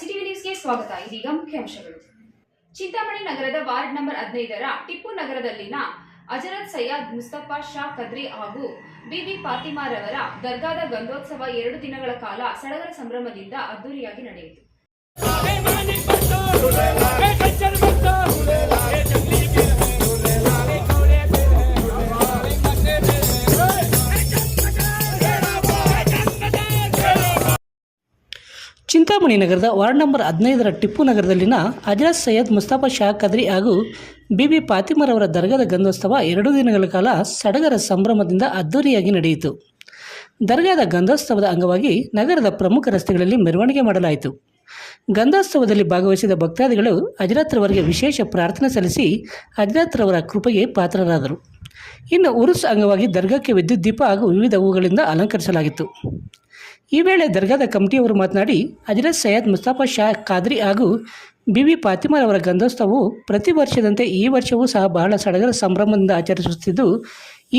CTV ನ್ಯೂಸ್ಗೆ ಸ್ವಾಗತ. ಇದೀಗ ಮುಖ್ಯಾಂಶಗಳು ಚಿಂತಾಮಣಿ ನಗರದ ವಾರ್ಡ್ ನಂಬರ್ ಹದಿನೈದರ ಟಿಪ್ಪು ನಗರದಲ್ಲಿನ ಅಜರತ್ ಸಯ್ಯದ್ ಮುಸ್ತಫಾ ಶಾ ಕದ್ರಿ ಹಾಗೂ ಬಿಬಿ ಫಾತಿಮಾರವರ ದರ್ಗಾದ ಗಂಧೋತ್ಸವ ಎರಡು ದಿನಗಳ ಕಾಲ ಸಡಗರ ಸಂಭ್ರಮದಿಂದ ಅದ್ದೂರಿಯಾಗಿ ನಡೆಯಿತು. ಚಿಂತಾಮಣಿ ನಗರದ ವಾರ್ಡ್ ನಂಬರ್ ಹದಿನೈದರ ಟಿಪ್ಪು ನಗರದಲ್ಲಿನ ಅಜಾಜ್ ಸೈಯದ್ ಮುಸ್ತಾಫಾ ಶಾ ಖದ್ರಿ ಹಾಗೂ ಬಿಬಿ ಪಾತಿಮರವರ ದರ್ಗಾದ ಗಂಧೋತ್ಸವ ಎರಡು ದಿನಗಳ ಕಾಲ ಸಡಗರ ಸಂಭ್ರಮದಿಂದ ಅದ್ದೂರಿಯಾಗಿ ನಡೆಯಿತು. ದರ್ಗಾದ ಗಂಧೋತ್ಸವದ ಅಂಗವಾಗಿ ನಗರದ ಪ್ರಮುಖ ರಸ್ತೆಗಳಲ್ಲಿ ಮೆರವಣಿಗೆ ಮಾಡಲಾಯಿತು. ಗಂಧೋತ್ಸವದಲ್ಲಿ ಭಾಗವಹಿಸಿದ ಭಕ್ತಾದಿಗಳು ಅಜರಾತ್ರವರಿಗೆ ವಿಶೇಷ ಪ್ರಾರ್ಥನೆ ಸಲ್ಲಿಸಿ ಅಜರಾತ್ರವರ ಕೃಪೆಗೆ ಪಾತ್ರರಾದರು. ಇನ್ನು ಉರುಸ್ ಅಂಗವಾಗಿ ದರ್ಗಾಕ್ಕೆ ವಿದ್ಯುತ್ ದೀಪ ಹಾಗೂ ವಿವಿಧ ಹೂಗಳಿಂದ ಅಲಂಕರಿಸಲಾಗಿತ್ತು. ಈ ವೇಳೆ ದರ್ಗಾದ ಕಮಿಟಿಯವರು ಮಾತನಾಡಿ ಹಜರತ್ ಸೈಯದ್ ಮುಸ್ತಾಫಾ ಶಾ ಖಾದ್ರಿ ಹಾಗೂ ಬಿಬಿ ಫಾತಿಮಾರವರ ಗಂಧೋತ್ಸವವು ಪ್ರತಿ ವರ್ಷದಂತೆ ಈ ವರ್ಷವೂ ಸಹ ಬಹಳ ಸಡಗರ ಸಂಭ್ರಮದಿಂದ ಆಚರಿಸುತ್ತಿದ್ದು,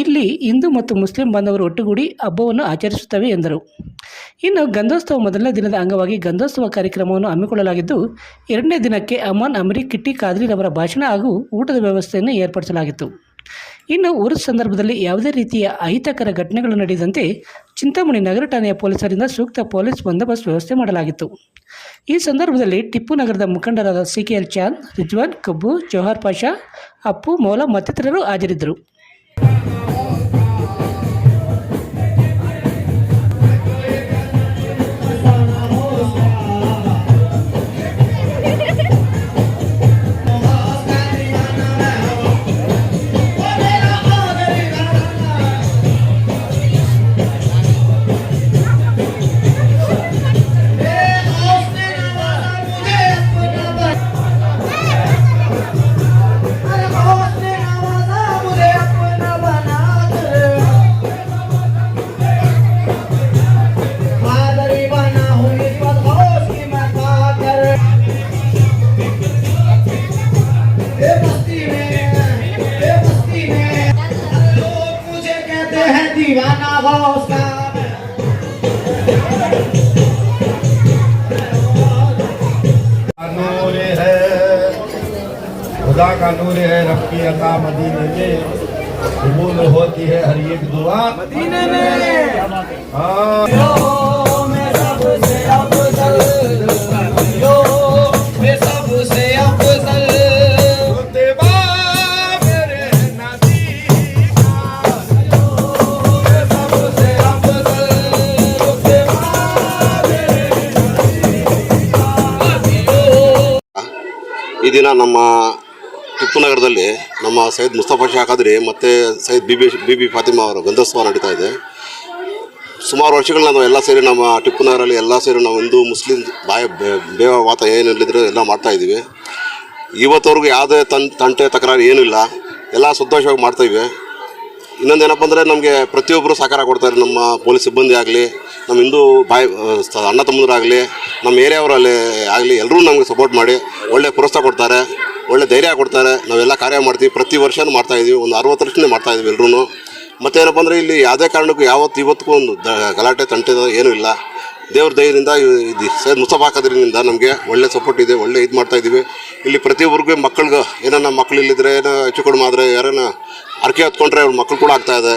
ಇಲ್ಲಿ ಹಿಂದೂ ಮತ್ತು ಮುಸ್ಲಿಂ ಬಾಂಧವರು ಒಟ್ಟುಗೂಡಿ ಹಬ್ಬವನ್ನು ಆಚರಿಸುತ್ತವೆ ಎಂದರು. ಇನ್ನು ಗಂಧೋತ್ಸವ ಮೊದಲನೇ ದಿನದ ಅಂಗವಾಗಿ ಗಂಧೋತ್ಸವ ಕಾರ್ಯಕ್ರಮವನ್ನು ಹಮ್ಮಿಕೊಳ್ಳಲಾಗಿದ್ದು, ಎರಡನೇ ದಿನಕ್ಕೆ ಅಮಾನ್ ಅಮರಿ ಕಿಟ್ಟಿ ಖಾದ್ರಿರವರ ಭಾಷಣ ಹಾಗೂ ಊಟದ ವ್ಯವಸ್ಥೆಯನ್ನು ಏರ್ಪಡಿಸಲಾಗಿತ್ತು. ಇನ್ನು ಉರುಸ್ ಸಂದರ್ಭದಲ್ಲಿ ಯಾವುದೇ ರೀತಿಯ ಅಹಿತಕರ ಘಟನೆಗಳು ನಡೆಯದಂತೆ ಚಿಂತಾಮಣಿ ನಗರ ಠಾಣೆಯ ಪೊಲೀಸರಿಂದ ಸೂಕ್ತ ಪೊಲೀಸ್ ಬಂದೋಬಸ್ತ್ ವ್ಯವಸ್ಥೆ ಮಾಡಲಾಗಿತ್ತು. ಈ ಸಂದರ್ಭದಲ್ಲಿ ಟಿಪ್ಪು ನಗರದ ಮುಖಂಡರಾದ C K L Chand, Rizwan Kabbu, Johar Pasha, Appu, Maula ಮತ್ತಿತರರು ಹಾಜರಿದ್ದರು. दीवाना हैं दीवाना नूर उसका खुदा का नूर है रब की अता मदीने में कबूल होती है हर एक दुआ। मदीने में। हाँ। ದಿನ ನಮ್ಮ ಟಿಪ್ಪು ನಗರದಲ್ಲಿ ನಮ್ಮ ಸೈಯದ್ ಮುಸ್ತಫಾ ಶಾ ಖಾದ್ರಿ ಮತ್ತು ಸೈಯದ್ ಬಿ ಬಿ ಫಾತಿಮಾ ಅವರ ಗಂಧೋತ್ಸವ ನಡೀತಾ ಇದೆ. ಸುಮಾರು ವರ್ಷಗಳನ್ನ ನಾವು ಎಲ್ಲ ಸೇರಿ ನಮ್ಮ ಟಿಪ್ಪು ನಗರಲ್ಲಿ ಎಲ್ಲ ಸೇರಿ ನಾವು ಹಿಂದೂ, ಮುಸ್ಲಿಂ ಬಾಯ ಬೇ- ಬೇವ ವಾತ ಏನಿಲ್ಲದ್ರೆ ಎಲ್ಲ ಮಾಡ್ತಾ ಇದ್ದೀವಿ. ಇವತ್ತವರೆಗೂ ಯಾವುದೇ ತನ್ ತಂಟೆ ತಕರಾರು ಏನೂ ಇಲ್ಲ ಎಲ್ಲ ಸಂತೋಷವಾಗಿ ಮಾಡ್ತಾಯಿವೆ ಇನ್ನೊಂದೇನಪ್ಪ ಅಂದರೆ ನಮಗೆ ಪ್ರತಿಯೊಬ್ಬರು ಸಹಕಾರ ಕೊಡ್ತಾರೆ. ನಮ್ಮ ಪೊಲೀಸ್ ಸಿಬ್ಬಂದಿ ಆಗಲಿ, ನಮ್ಮ ಹಿಂದೂ ಬಾಯಿ ಅಣ್ಣ ತಮ್ಮಂದರಾಗಲಿ, ನಮ್ಮ ಏರಿಯಾವರಲ್ಲಿ ಆಗಲಿ ಎಲ್ಲರೂ ನಮಗೆ ಸಪೋರ್ಟ್ ಮಾಡಿ ಒಳ್ಳೆ ಪ್ರೋತ್ಸಾಹ ಕೊಡ್ತಾರೆ, ಒಳ್ಳೆ ಧೈರ್ಯ ಕೊಡ್ತಾರೆ. ನಾವೆಲ್ಲ ಕಾರ್ಯ ಮಾಡ್ತೀವಿ. ಪ್ರತಿ ವರ್ಷವೂ ಮಾಡ್ತಾಯಿದ್ದೀವಿ ಒಂದು ಅರವತ್ತು ವರ್ಷದಿಂದ ಮಾಡ್ತಾಯಿದ್ದೀವಿ ಎಲ್ಲರೂ ಮತ್ತೇನಪ್ಪ ಅಂದರೆ ಇಲ್ಲಿ ಯಾವುದೇ ಕಾರಣಕ್ಕೂ ಯಾವತ್ತು ಇವತ್ತಿಗೂ ಒಂದು ಗಲಾಟೆ, ತಂಟೆ ಏನೂ ಇಲ್ಲ. ದೇವ್ರ ದಯದಿಂದ ಇದು ಸರ್ ಮುಸ್ತಫಾ ಹಾಕೋದ್ರಿಂದ ನಮಗೆ ಒಳ್ಳೆ ಸಪೋರ್ಟ್ ಇದೆ, ಒಳ್ಳೆ ಇದು ಮಾಡ್ತಾ ಇದ್ದೀವಿ ಇಲ್ಲಿ ಪ್ರತಿಯೊಬ್ಬರಿಗೂ ಮಕ್ಕಳಿಗೆ ಏನನ್ನ ಮಕ್ಕಳು ಇಲ್ಲಿದ್ರೆ, ಏನೋ ಹೆಚ್ಚು ಕಡಿಮೆ ಆದರೆ ಯಾರನ್ನ ಅರ್ಕೆ ಹತ್ಕೊಂಡ್ರೆ ಅವ್ರ ಮಕ್ಕಳು ಕೂಡ ಆಗ್ತಾ ಇದೆ.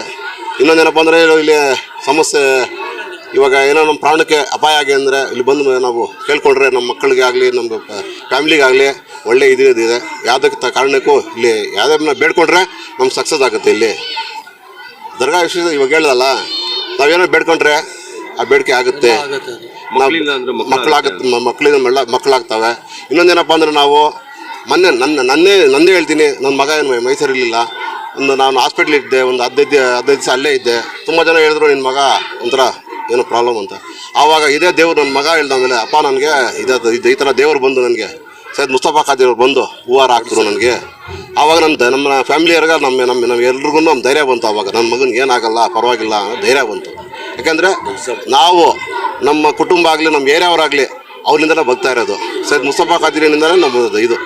ಇನ್ನೊಂದೇನಪ್ಪ ಅಂದರೆ ಇಲ್ಲಿ ಸಮಸ್ಯೆ, ಇವಾಗ ಏನೋ ನಮ್ಮ ಪ್ರಾಣಕ್ಕೆ ಅಪಾಯ ಆಗಿ ಅಂದರೆ ಇಲ್ಲಿ ಬಂದು ನಾವು ಕೇಳ್ಕೊಂಡ್ರೆ ನಮ್ಮ ಮಕ್ಕಳಿಗೆ ಆಗಲಿ ನಮ್ಮ ಫ್ಯಾಮಿಲಿಗಾಗಲಿ ಒಳ್ಳೆ ಇದು ಇದೆ. ಯಾವುದಕ್ಕೆ ಕಾರಣಕ್ಕೂ ಇಲ್ಲಿ ಯಾವುದನ್ನ ಬೇಡ್ಕೊಂಡ್ರೆ ನಮ್ಗೆ ಸಕ್ಸಸ್ ಆಗುತ್ತೆ ಇಲ್ಲಿ. ದರ್ಗಾ ವಿಷಯ ಇವಾಗ ಹೇಳ್ದಲ್ಲ ನಾವೇನೋ ಬೇಡ್ಕೊಂಡ್ರೆ ಆ ಬೇಡಿಕೆ ಆಗುತ್ತೆ. ಮಕ್ಕಳಾಗುತ್ತೆ. ಮಕ್ಕಳಿಂದ ಮೆಳ್ಳ ಮಕ್ಕಳಾಗ್ತವೆ. ಇನ್ನೊಂದೇನಪ್ಪ ಅಂದ್ರೆ ನಾವು ಮೊನ್ನೆ ನನ್ನ ನನ್ನೇ ನಂದೇ ಹೇಳ್ತೀನಿ. ನನ್ನ ಮಗ ಏನು ಮೈಸೂರಿರಲಿಲ್ಲ ಒಂದು ನಾನು ಹಾಸ್ಪಿಟ್ಲ್ ಇದ್ದೆ ಒಂದು ಹದಿನೈದು ಹದಿನೈದು ದಿವಸ ಅಲ್ಲೇ ಇದ್ದೆ. ತುಂಬ ಜನ ಹೇಳಿದ್ರು ನಿನ್ನ ಮಗ ಒಂಥರ ಏನೋ ಪ್ರಾಬ್ಲಮ್ ಅಂತ. ಆವಾಗ ಇದೇ ದೇವ್ರು ನನ್ನ ಮಗ ಹೇಳ್ದ ಮೇಲೆ ಅಪ್ಪ ನನಗೆ ಇದು ಇದು ಈ ಥರ ದೇವರು ಬಂದು ನನಗೆ. ಸೈಯದ್ ಮುಸ್ತಫಾ ಖಾದಿ ಅವ್ರು ಬಂದು ಹೂವಾರ ಹಾಕಿದ್ರು ನನಗೆ. ಆವಾಗ ನಮ್ಮ ನಮ್ಮ ಫ್ಯಾಮಿಲಿಯವ್ರಿಗೆ ನಮ್ಮ ನಮ್ಮ ನಮ್ಮ ಎಲ್ರಿಗೂ ನಮ್ಮ ಧೈರ್ಯ ಬಂತು ಆವಾಗ. ನನ್ನ ಮಗನಿಗೆ ಏನಾಗಲ್ಲ ಪರವಾಗಿಲ್ಲ ಅನ್ನೋ ಧೈರ್ಯ ಬಂತು. ಯಾಕೆಂದರೆ ನಾವು ನಮ್ಮ ಕುಟುಂಬ ಆಗಲಿ ನಮ್ಮ ಏರಿಯಾವರಾಗಲಿ ಅವ್ರಿಂದಲೇ ಬರ್ತಾ ಇರೋದು. ಸೈಯದ್ ಮುಸ್ತಫಾ ಖಾದಿರಿನಿಂದಲೇ ನಮ್ಮದು ಇದು.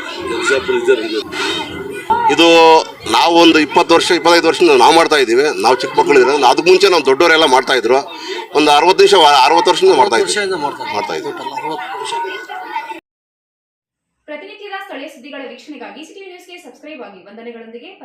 ಇದು ನಾವು ಒಂದು ಇಪ್ಪತ್ತು ವರ್ಷ ಇಪ್ಪತ್ತೈದು ವರ್ಷದಿಂದ ನಾವು ಮಾಡ್ತಾ ಇದ್ದೀವಿ. ನಾವು ಚಿಕ್ಕ ಮಕ್ಕಳಿದ್ರೆ ಅದಕ್ಕೆ ಮುಂಚೆ ನಾವು ದೊಡ್ಡವರೆಲ್ಲ ಮಾಡ್ತಾ ಇದ್ರು. ಒಂದು ಅರವತ್ತು ನಿಮಿಷ ಅರವತ್ತು ವರ್ಷದಿಂದ ಮಾಡ್ತಾ ಇದ್ದೀವಿ ವರ್ಷದಿಂದ ಮಾಡ್ತಾ ಇದ್ದೀವಿ ವರ್ಷ ಪ್ರತಿನಿತ್ಯದ ಸ್ಥಳೀಯ ಸುದ್ದಿಗಳ ವೀಕ್ಷಣೆಗಾಗಿ ಸಿಟಿ ನ್ಯೂಸ್ಗೆ ಸಬ್ಸ್ಕ್ರೈಬ್ ಆಗಿ. ವಂದನೆಗಳೊಂದಿಗೆ